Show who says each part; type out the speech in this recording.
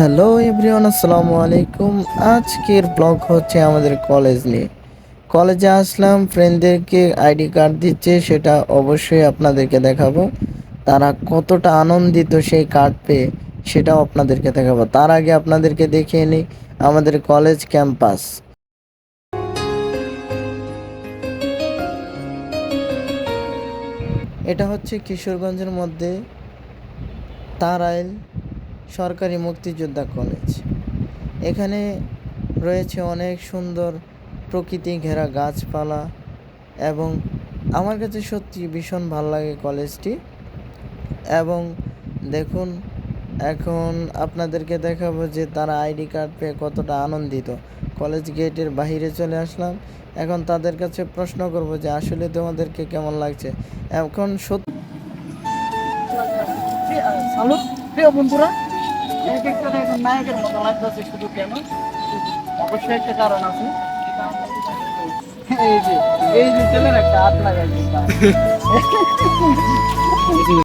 Speaker 1: Hello everyone, আসসালামু আলাইকুম। আজকের ব্লগ হচ্ছে আমাদের কলেজ নিয়ে। কলেজে আসলাম ফ্রেন্ডদেরকে আইডি কার্ড দিচ্ছে, সেটা অবশ্যই আপনাদেরকে দেখাবো। তারা কতটা আনন্দিত সেই কার্ড পেয়ে, সেটাও আপনাদেরকে দেখাবো। তার আগে আপনাদেরকে দেখিয়ে নিই আমাদের কলেজ ক্যাম্পাস। এটা হচ্ছে কিশোরগঞ্জের মধ্যে তারাইল সরকারি মুক্তিযোদ্ধা কলেজ এখানে রয়েছে অনেক সুন্দর প্রকৃতি ঘেরা গাছপালা এবং আমার কাছে সত্যি ভীষণ ভালো লাগে কলেজটি এবং দেখুন, এখন আপনাদেরকে দেখাবো যে তারা আইডি কার্ড পেয়ে কতটা আনন্দিত। কলেজ গেটের বাইরে চলে আসলাম। এখন তাদের কাছে প্রশ্ন করব যে আসলে তোমাদেরকে কেমন লাগছে? এখন সত্যি
Speaker 2: প্রিয় বন্ধুরা এক একটা এখন নায়কের মতো লাগতেছে শুধু কেন? অবশ্যই একটা কারণ আছে। এই যে এই যে ছেলের একটা হাত লাগাই